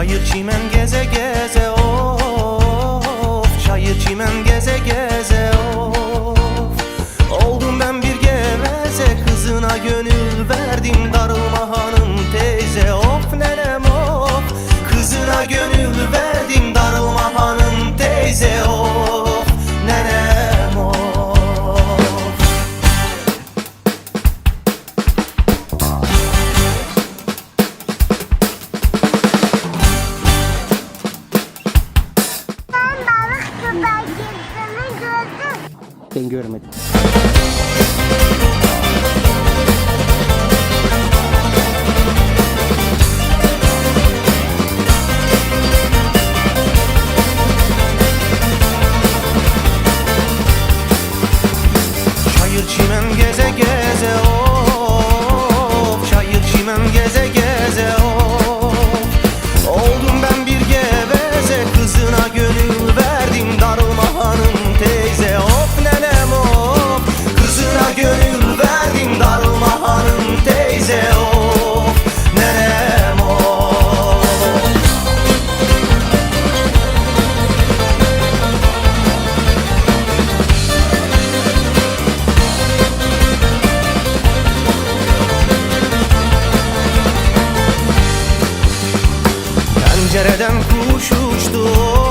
Çayır çimen geze geze of. Çayır çimen geze geze of. Oldum ben bir geveze Kızına gönül verdim Ben görmedim. Çayır çimen gezegen Pencereden kuş uçtu.